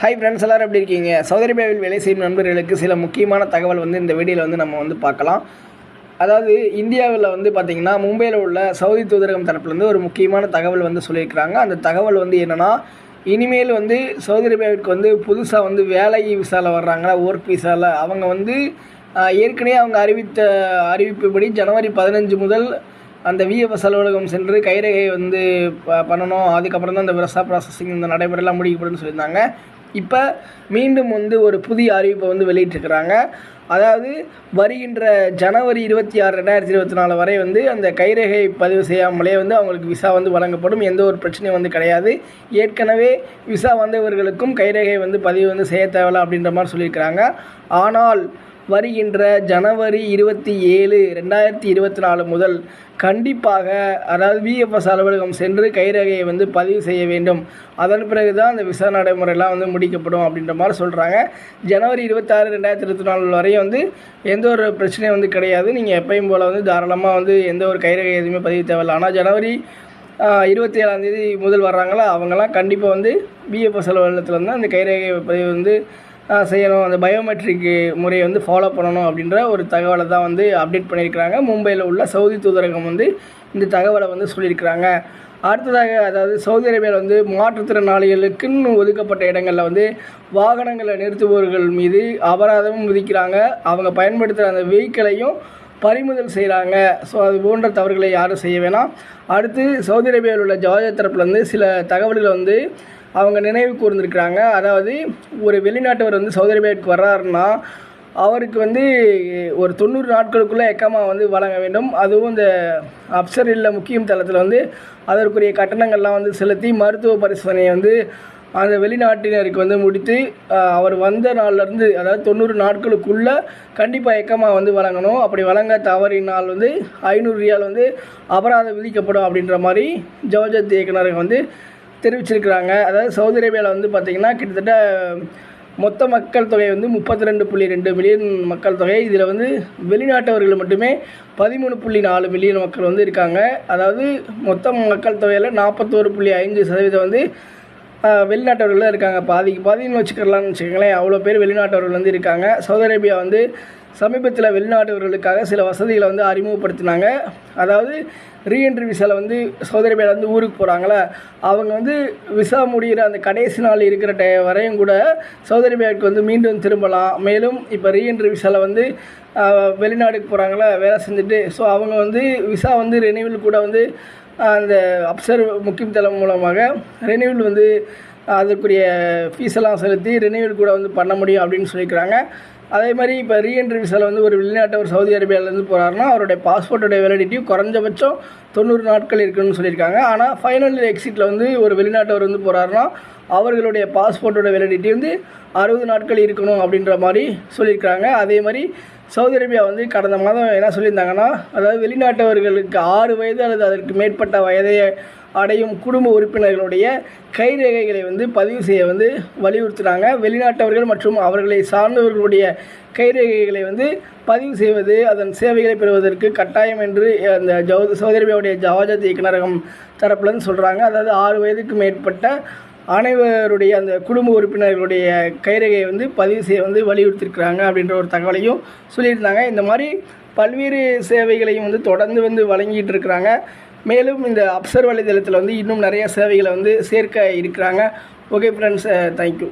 Hi friends எல்லாரும் எப்படி இருக்கீங்க? சவுதி அரேபியாவில் வேலை செய்யும் நண்பர்களுக்கு சில முக்கியமான தகவல் வந்து இந்த வீடியோவில் வந்து நம்ம வந்து பார்க்கலாம். அதாவது இந்தியாவில் வந்து பார்த்திங்கன்னா மும்பையில் உள்ள சவுதி தூதரகம் தரப்புலேருந்து ஒரு முக்கியமான தகவல் வந்து சொல்லியிருக்கிறாங்க. அந்த தகவல் வந்து என்னென்னா இனிமேல் வந்து சவுதி அரேபியாவிற்கு வந்து புதுசாக வந்து வேலை விசாவில் வர்றாங்களா ஒர்க் விசாவில் அவங்க வந்து ஏற்கனவே அவங்க அறிவித்த அறிவிப்புப்படி ஜனவரி பதினஞ்சு முதல் அந்த விஎஃப்எஸ் அலுவலகம் சென்று கைரேகை வந்து ப- பண்ணணும். அதுக்கப்புறம் தான் அந்த விசா ப்ராசஸிங் இந்த நடைமுறையெல்லாம் முடிக்கப்படும் சொல்லியிருந்தாங்க. இப்போ மீண்டும் வந்து ஒரு புதிய அறிவிப்பை வந்து வெளியிட்டிருக்கிறாங்க. அதாவது வருகின்ற ஜனவரி இருபத்தி ஆறு ரெண்டாயிரத்தி இருபத்தி நாலு வரை வந்து அந்த கைரேகை பதிவு செய்யாமலே வந்து அவங்களுக்கு விசா வந்து வழங்கப்படும். எந்த ஒரு பிரச்சனையும் வந்து கிடையாது. ஏற்கனவே விசா வந்தவர்களுக்கும் கைரேகை வந்து பதிவு வந்து செய்ய தேவையில்ல அப்படின்ற மாதிரி சொல்லியிருக்கிறாங்க. ஆனால் வருகின்ற ஜனவரி இருபத்தி ஏழு ரெண்டாயிரத்தி இருபத்தி நாலு முதல் கண்டிப்பாக அதாவது விஎஃப்எஸ் அலுவலகம் சென்று கைரகையை வந்து பதிவு செய்ய வேண்டும். அதன் பிறகு தான் அந்த விசா நடைமுறையெல்லாம் வந்து முடிக்கப்படும் அப்படின்ற மாதிரி சொல்கிறாங்க ஜனவரி இருபத்தாறு ரெண்டாயிரத்தி இருபத்தி நாலு வரையும் வந்து எந்த ஒரு பிரச்சனையும் வந்து கிடையாது. நீங்கள் எப்பயும் போல் வந்து தாராளமாக வந்து எந்த ஒரு கைரகை எதுவுமே பதிவு தேவையில்லை. ஆனால் ஜனவரி இருபத்தி ஏழாந்தேதி முதல் வர்றாங்களா? அவங்கெல்லாம் கண்டிப்பாக வந்து பிஎஃப்எஸ் அலுவலகத்தில் வந்து அந்த கைரேகை பதிவு வந்து செய்யணும். அந்த பயோமெட்ரிக் முறையை வந்து ஃபாலோ பண்ணணும் அப்படின்ற ஒரு தகவலை தான் வந்து அப்டேட் பண்ணியிருக்கிறாங்க. மும்பையில் உள்ள சவுதி தூதரகம் வந்து இந்த தகவலை வந்து சொல்லியிருக்கிறாங்க. அடுத்ததாக அதாவது சவுதி அரேபியாவில் வந்து மாற்றுத்திறனாளிகளுக்குன்னு ஒதுக்கப்பட்ட இடங்களில் வந்து வாகனங்களை நிறுத்துபவர்கள் மீது அபராதமும் விதிக்கிறாங்க. அவங்க பயன்படுத்துகிற அந்த வெஹிக்கிளையும் பறிமுதல் செய்கிறாங்க ஸோ அது போன்ற தவறுகளை யாரும் செய்ய வேணாம். அடுத்து சவுதி அரேபியாவில் உள்ள ஜவாஜ் தரப்புலேருந்து சில தகவல்களை வந்து அவங்க நினைவு கூர்ந்துருக்கிறாங்க. அதாவது ஒரு வெளிநாட்டவர் வந்து சவுதி அரேபியாவுக்கு வர்றாருன்னா அவருக்கு வந்து ஒரு தொண்ணூறு நாட்களுக்குள்ளே எக்கமா வந்து வழங்க வேண்டும். அதுவும் இந்த அப்சர் இல்லை முக்கியம் தளத்தில் வந்து அதற்குரிய கட்டணங்கள்லாம் வந்து செலுத்தி மருத்துவ பரிசோதனையை வந்து அந்த வெளிநாட்டினருக்கு வந்து முடித்து அவர் வந்த நாள்லேருந்து அதாவது தொண்ணூறு நாட்களுக்குள்ளே கண்டிப்பாக எக்கமா வந்து வழங்கணும். அப்படி வழங்க தவறினால் வந்து ஐநூறு ரியால் வந்து அபராதம் விதிக்கப்படும் அப்படின்ற மாதிரி ஜவஜத் இயக்குனர் வந்து தெரிவிச்சிருக்கிறாங்க. அதாவது சவுதி அரேபியாவில் வந்து பார்த்திங்கன்னா கிட்டத்தட்ட மொத்த மக்கள் தொகை வந்து முப்பத்தி ரெண்டு புள்ளி ரெண்டு மில்லியன் மக்கள் தொகை. இதில் வந்து வெளிநாட்டவர்கள் மட்டுமே பதிமூணு புள்ளி நாலு மில்லியன் மக்கள் வந்து இருக்காங்க. அதாவது மொத்த மக்கள் தொகையில் நாற்பத்தோரு புள்ளி ஐந்து சதவீதம் வந்து வெளிநாட்டவர்கள் இருக்காங்க. பாதிக்கு பாதின்னு வச்சுக்கலாம்னு வச்சுக்கோங்களேன். அவ்வளோ பேர் வெளிநாட்டவர்கள் வந்து இருக்காங்க. சவுதி அரேபியா வந்து சமீபத்தில் வெளிநாட்டவர்களுக்காக சில வசதிகளை வந்து அறிமுகப்படுத்தினாங்க. அதாவது ரீஎன்ட்ரி விசாவில் வந்து சவுதி அரேபியாவில் வந்து ஊருக்கு போகிறாங்களே அவங்க வந்து விசா முடிகிற அந்த கடைசி நாள் இருக்கிற டை வரையும் கூட சவுதி அரேபியாவுக்கு வந்து மீண்டும் திரும்பலாம். மேலும் இப்போ ரீஎன்ட்ரி விசாவில் வந்து வெளிநாடுக்கு போகிறாங்களே வேலை செஞ்சுட்டு ஸோ அவங்க வந்து விசா வந்து ரெனிவல் கூட வந்து அந்த அப்சர்வ் முக்கியம் தளம் மூலமாக ரெனிவல் வந்து அதற்குரிய ஃபீஸ் எல்லாம் செலுத்தி ரினியூவல் கூட வந்து பண்ண முடியும் அப்படின்னு சொல்லியிருக்கிறாங்க. அதே மாதிரி இப்போ ரீஎன்ட்ரி விசாவில் வந்து ஒரு வெளிநாட்டவர் சவுதி அரேபியாவிலேருந்து போகிறாருன்னா அவருடைய பாஸ்போர்ட்டோட வேலிடிட்டி குறைஞ்சபட்சம் தொண்ணூறு நாட்கள் இருக்குன்னு சொல்லியிருக்காங்க. ஆனால் ஃபைனல் எக்ஸிட்டில் வந்து ஒரு வெளிநாட்டவர் வந்து போகிறாருன்னா அவர்களுடைய பாஸ்போர்ட்டோட வேலிடிட்டி வந்து அறுபது நாட்கள் இருக்கணும் அப்படின்ற மாதிரி சொல்லியிருக்காங்க அதே மாதிரி சவுதி அரேபியா வந்து கடந்த மாதம் என்ன சொல்லியிருந்தாங்கன்னா அதாவது வெளிநாட்டவர்களுக்கு ஆறு வயது அல்லது அதற்கு மேற்பட்ட வயதை அடையும் குடும்ப உறுப்பினர்களுடைய கைரேகைகளை வந்து பதிவு செய்ய வந்து வலியுறுத்துகிறாங்க வெளிநாட்டவர்கள் மற்றும் அவர்களை சார்ந்தவர்களுடைய கைரேகைகளை வந்து பதிவு செய்வது அதன் சேவைகளை பெறுவதற்கு கட்டாயம் என்று அந்த ஜவு சவுதி ஜவாஜத் இயக்குநரகம் தரப்புலன்னு சொல்கிறாங்க அதாவது ஆறு வயதுக்கு மேற்பட்ட அனைவருடைய அந்த குடும்ப உறுப்பினர்களுடைய கைரேகையை வந்து பதிவு செய்ய வந்து வலியுறுத்திருக்கிறாங்க அப்படின்ற ஒரு தகவலையும் சொல்லியிருந்தாங்க. இந்த மாதிரி பல்வேறு சேவைகளையும் வந்து தொடர்ந்து வந்து வழங்கிட்டு இருக்கிறாங்க. மேலும் இந்த அப்சர் வலைதளத்தில் வந்து இன்னும் நிறைய சேவைகளை வந்து சேர்க்க இருக்கிறாங்க. Okay friends thank you